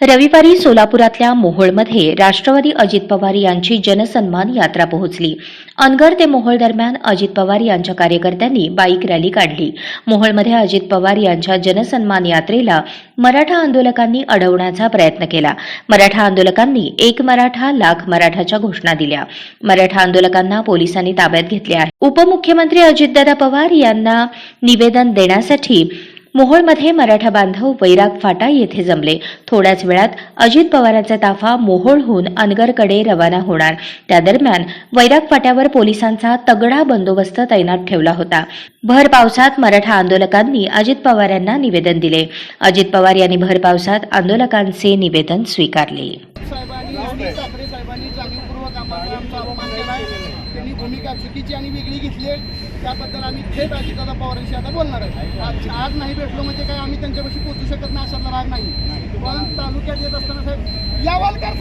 रविवारी सोलापुरातल्या मोहोळमध्ये राष्ट्रवादी अजित पवार यांची जनसन्मान यात्रा पोहोचली. अनगर ते मोहोळ दरम्यान अजित पवार यांच्या कार्यकर्त्यांनी बाईक रॅली काढली. मोहोळमध्ये अजित पवार यांच्या जनसन्मान यात्रेला मराठा आंदोलकांनी अडवण्याचा प्रयत्न केला. मराठा आंदोलकांनी एक मराठा लाख मराठाच्या घोषणा दिल्या. मराठा आंदोलकांना पोलिसांनी ताब्यात घेतले आहे. उपमुख्यमंत्री अजितदादा पवार यांना निवेदन देण्यासाठी मोहोळमध्ये मराठा बांधव वैराग फाटा येथे जमले. थोड्याच वेळात अजित पवारांचा ताफा मोहोळहून अनगरकडे रवाना होणार. त्या दरम्यान वैराग फाट्यावर पोलिसांचा तगडा बंदोबस्त तैनात ठेवला होता. भर पावसात मराठा आंदोलकांनी अजित पवार यांना निवेदन दिले. अजित पवार यांनी भर पावसात आंदोलकांचे निवेदन स्वीकारले. त्यांनी भूमिका चुकीची आणि वेगळी घेतली आहे त्याबद्दल आम्ही थेट अजितदादा पवारांशी आता बोलणार आहे. आज आज नाही भेटलो म्हणजे काय आम्ही त्यांच्यापाशी पोहोचू शकत नाही अशातला भाग नाही. पण तालुक्यात येत असताना साहेब यावाल का?